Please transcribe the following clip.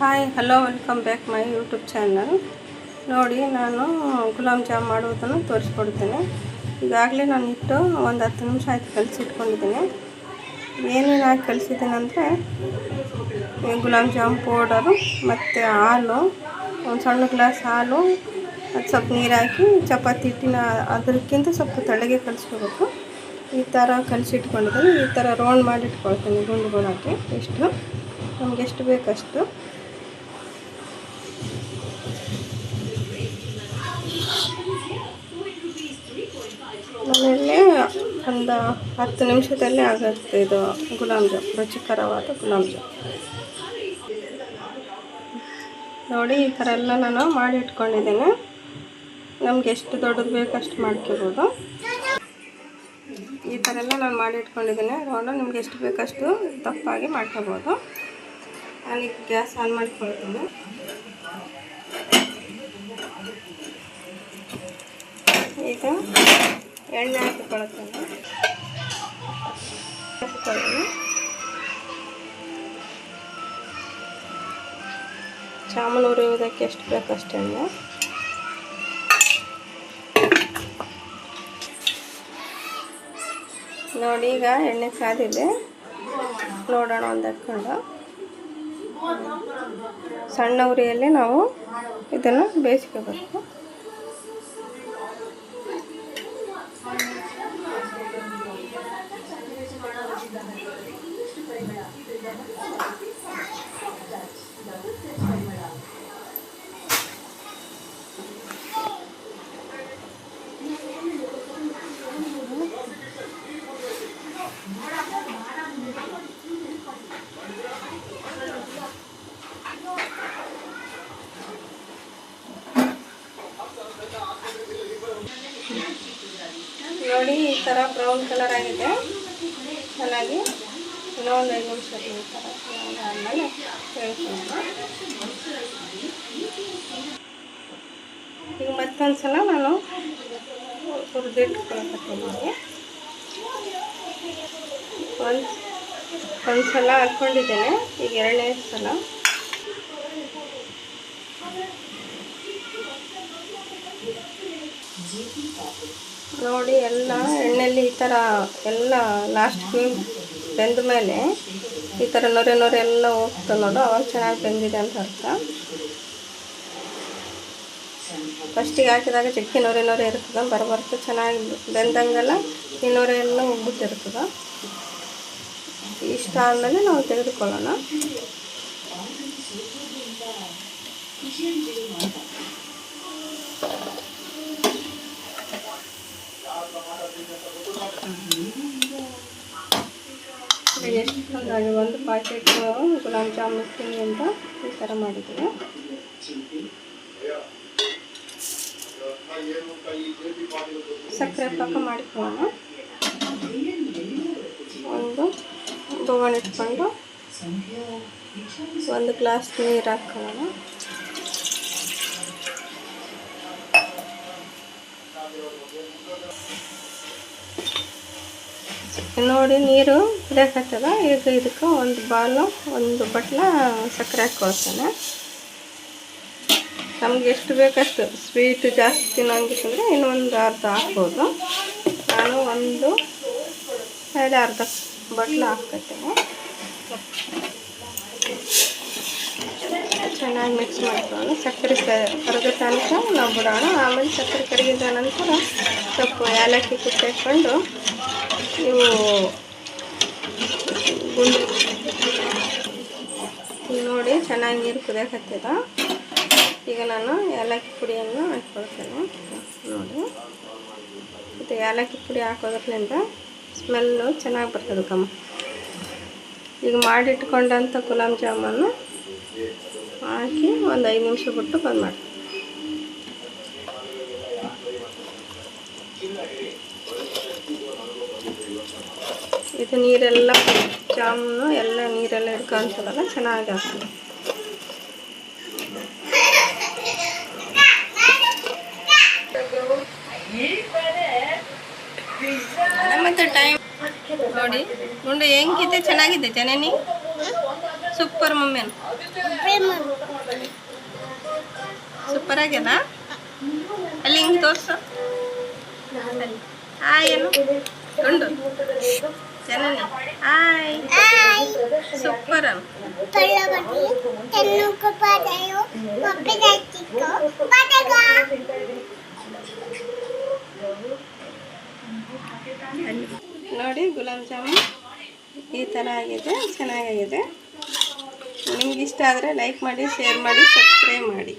Hi hello welcome back my YouTube channel ನೋಡಿ, ನಾನು ಗುಲಾಬ್ jam ಮಾಡುವುದನ್ನು ತೋರಿಸ್ಕೊಡ್ತೇನೆ. ಈಗಾಗಲೇ ನಾನು ಇಟ್ಟು ಒಂದು ಹತ್ತು ನಿಮಿಷ ಆಯ್ತು ಕಲಸಿಟ್ಕೊಂಡಿದ್ದೀನಿ. ಏನೇನು ಹಾಕಿ ಕಲಿಸಿದ್ದೀನಿ ಅಂದರೆ ಗುಲಾಬ್ ಜಾಮ್ ಪೌಡರು ಮತ್ತು ಹಾಲು, ಒಂದು ಸಣ್ಣ ಗ್ಲಾಸ್ ಹಾಲು, ಅದು ಸ್ವಲ್ಪ ನೀರು ಹಾಕಿ ಚಪಾತಿ ಹಿಟ್ಟಿನ ಅದಕ್ಕಿಂತ ಸ್ವಲ್ಪ ತೆಳ್ಳಗೆ ಕಲಿಸ್ಕೋಬೇಕು. ಈ ಥರ ಕಲಿಸಿಟ್ಕೊಂಡಿದ್ದೀನಿ. ಈ ಥರ ರೌಂಡ್ ಮಾಡಿ ಇಟ್ಕೊಳ್ತೀನಿ ಇಷ್ಟು ನಮ್ಗೆ ಎಷ್ಟು ಬೇಕಷ್ಟು? ಆಮೇಲೆ ಒಂದು ಹತ್ತು ನಿಮಿಷದಲ್ಲೇ ಆಗುತ್ತೆ ಇದು ಗುಲಾಬ್ ಜಾಮ್ ರುಚಿಕರವಾದ ಗುಲಾಬ್ ಜಾಮ್ ನೋಡಿ, ಈ ಥರ ಎಲ್ಲ ನಾನು ಮಾಡಿ ಇಟ್ಕೊಂಡಿದ್ದೀನಿ ನಮ್ಗೆ ಎಷ್ಟು ದೊಡ್ಡದು ಬೇಕು ಅಷ್ಟು ಮಾಡ್ಕೋಬೋದು. ಈ ಥರ ಎಲ್ಲ ನಾನು ಮಾಡಿ ಇಟ್ಕೊಂಡಿದ್ದೀನಿ ರೌಂಡು ನಿಮ್ಗೆ ಎಷ್ಟು ಬೇಕಷ್ಟು ದಪ್ಪಾಗಿ ಮಾಡ್ಕೋಬೋದು. ನಾನೀಗ ಗ್ಯಾಸ್ ಆನ್ ಮಾಡ್ಕೊಳ್ತೀನಿ. ಈಗ ಎಣ್ಣೆ ಹಾಕಿಕೊಳ್ಳುತ್ತೇನೆ ಹಾಕಿಕೊಳ್ಳಿ ಜಾಮೂನು ಹುರಿಯುವುದಕ್ಕೆ ಎಷ್ಟು ಅಷ್ಟು ಎಣ್ಣೆ? ನೋಡಿ, ಈಗ ಎಣ್ಣೆ ಕಾದಿದೆ. ನೋಡೋಣ ಒಂದು ಹಾಕ್ಕೊಂಡು ಸಣ್ಣ ಉರಿಯಲ್ಲಿ ನಾವು ಇದನ್ನು ಬೇಯಿಸ್ಕೋಬೇಕು. 先日も楽しんだ方がいい、いいですね、今や。ನೋಡಿ, ಈ ಥರ ಬ್ರೌನ್ ಕಲರ್ ಆಗಿದೆ. ಚೆನ್ನಾಗಿ. ಇನ್ನೂ ಒಂದು ಐದು ನಿಮಿಷ ಈ ಥರ ಆದಮೇಲೆ ಹೇಳ್ಕೊಂಡು ಈಗ ಮತ್ತೊಂದು ಸಲ ನಾನು ಹುರಿದಿಟ್ಕೊಳಕತ್ತೀನಿ ಒಂದು ಒಂದು ಸಲ ಹಾಕ್ಕೊಂಡಿದ್ದೇನೆ ಈಗ ಎರಡನೇ ಸಲ. ನೋಡಿ, ಎಲ್ಲ ಎಣ್ಣೆಯಲ್ಲಿ ಈ ಥರ ಎಲ್ಲ ಲಾಸ್ಟ್ ಬೆಂದ ಮೇಲೆ ಈ ಥರ ನೊರೆ ನೊರೆ ಎಲ್ಲ ಹೋಗ್ತದೆ ನೋಡು, ಅವಾಗ ಚೆನ್ನಾಗಿ ಬೆಂದಿದೆ ಅಂತ ಅರ್ಥ. ಫಸ್ಟಿಗೆ ಹಾಕಿದಾಗ ಚಕ್ಕಿ ನೊರೆ ನೊರೆ ಇರ್ತದೆ, ಬರಬರ್ತ ಚೆನ್ನಾಗಿ ಬೆಂದಂಗೆಲ್ಲ ಈ ನೊರೆ ಎಲ್ಲ ಹೋಗ್ಬಿಟ್ಟಿರ್ತದೆ ಇಷ್ಟ ಆದಮೇಲೆ ನಾವು ತೆಗೆದುಕೊಳ್ಳೋಣ. ಚಂದಾಗಿ ಒಂದು ಪ್ಯಾಕೆಟ್ ಗುಲಾಬ್ ಜಾಮೂನ್ ತಿನ್ನಿ ಅಂತ ಈ ಥರ ಮಾಡಿದ್ದೀವಿ ಸಕ್ಕರೆ ಪಾಕ ಮಾಡಿಕೊಳ್ಳೋಣ. ಒಂದು ಬೊಗಣೆ ಇಟ್ಕೊಂಡು ಒಂದು ಗ್ಲಾಸ್ ನೀರು ಹಾಕೊಳ್ಳೋಣ. ನೋಡಿ, ನೀರು ಕುದಿಯಕತ್ತದ ಈಗ ಇದಕ್ಕೆ ಒಂದು ಬಾಲು, ಒಂದು ಬಟ್ಲ ಸಕ್ಕರೆ ಹಾಕ್ಕೊಳ್ತೇನೆ ನಮ್ಗೆ ಎಷ್ಟು ಬೇಕಷ್ಟು ಸ್ವೀಟ್ ಜಾಸ್ತಿ ತಿನ್ನೋಂಗಿತ್ತಂದರೆ ಇನ್ನೊಂದು ಅರ್ಧ ಹಾಕ್ಬೋದು. ನಾನು ಒಂದು, ಎರಡು ಅರ್ಧ ಬಟ್ಲ ಹಾಕ್ಕೊತೇನೆ. ಚೆನ್ನಾಗಿ ಮಿಕ್ಸ್ ಮಾಡ್ಕೊಂಡು ಸಕ್ಕರೆ ಕರಗೋ ತನಕ ನಾವು ಬಿಡೋಣ. ಆಮೇಲೆ ಸಕ್ಕರೆ ಕರಗಿದ ನಂತರ ಸ್ವಲ್ಪ ಏಲಕ್ಕಿ ಕುಟ್ಟಿ ಹಾಕ್ಕೊಂಡು ಇವು ನೋಡಿ ಚೆನ್ನಾಗಿ ನೀರು ಕುದಿಯಕತ್ತದ. ಈಗ ನಾನು ಏಲಕ್ಕಿ ಪುಡಿಯನ್ನು ಹಾಕ್ಕೊಳ್ತೇನೆ ನೋಡಿ. ಮತ್ತು ಏಲಕ್ಕಿ ಪುಡಿ ಹಾಕೋದ್ರಿಂದ ಸ್ಮೆಲ್ಲು ಚೆನ್ನಾಗಿ ಬರ್ತದೆ ಕಮ್ಮ ಈಗ ಮಾಡಿಟ್ಕೊಂಡಂಥ ಗುಲಾಬ್ ಜಾಮೂನು ಹಾಕಿ ಒಂದು ಐದು ನಿಮಿಷ ಬಿಟ್ಟು ಬಂದ್ ಮಾಡಿ ಇದು ನೀರೆಲ್ಲ ಜಾಮೂನು ಎಲ್ಲ ನೀರೆಲ್ಲ ಹಿಡ್ಕೊಂತದಲ್ಲ ಚೆನ್ನಾಗಿ ಮತ್ತು ಟೈಮ್ ನೋಡಿ, ಗುಂಡು ಹೆಂಗಿದೆ? ಚೆನ್ನಾಗಿದೆ ಜನನಿ? ಸೂಪರ್ ಮಮ್ಮಿ ಸೂಪರ್ ಆಗ್ಯದ? ಅಲ್ಲಿ ಹಿಂಗೆ ತೋರ್ಸು. ಹಾಯ್ ಏನು ಗುಂಡು. ಜನನಿ ಹಾಯ್ ಸೂಪರ್ ನೋಡಿ ಗುಲಾಬ್ ಜಾಮೂನ್ ಈ ಥರ ಆಗಿದೆ ಚೆನ್ನಾಗಾಗಿದೆ ನಿಮ್ಗೆ ಇಷ್ಟ ಆದರೆ ಲೈಕ್ ಮಾಡಿ ಶೇರ್ ಮಾಡಿ ಸಬ್ಸ್ಕ್ರೈಬ್ ಮಾಡಿ.